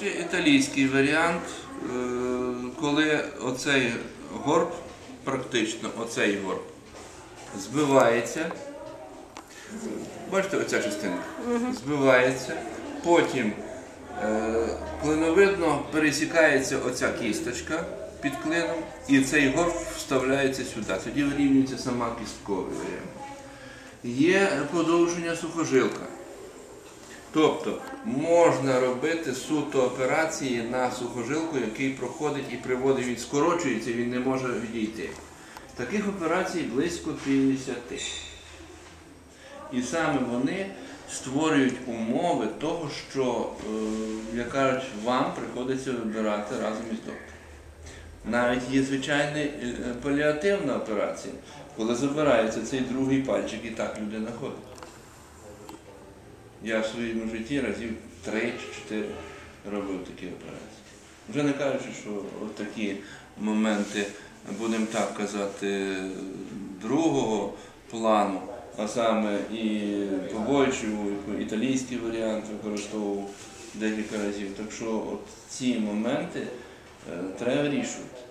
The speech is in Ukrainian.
Чи італійський варіант, е, коли оцей горб, практично оцей горб, збивається. Бачите, оця частинка збивається. Потім е, клиновидно пересікається оця кісточка під клином, і цей горб вставляється сюди. Тоді вирівнюється сама кістковий варіант. Є подовження сухожилка. Тобто можна робити суто операції на сухожилку, який проходить і приводить, він скорочується, він не може відійти. Таких операцій близько 50. І саме вони створюють умови того, що, е, як кажуть, вам приходиться вибирати разом із доктором. Навіть є звичайна е, паліативна операція, коли забирається цей другий пальчик і так людина ходить. Я в своєму житті разів 3 чи 4 робив такі операції. Вже не кажучи, що такі моменти, будемо так казати, другого плану, а саме і побойчиву, і італійський варіант використовував декілька разів. Так що от ці моменти е, треба вирішувати.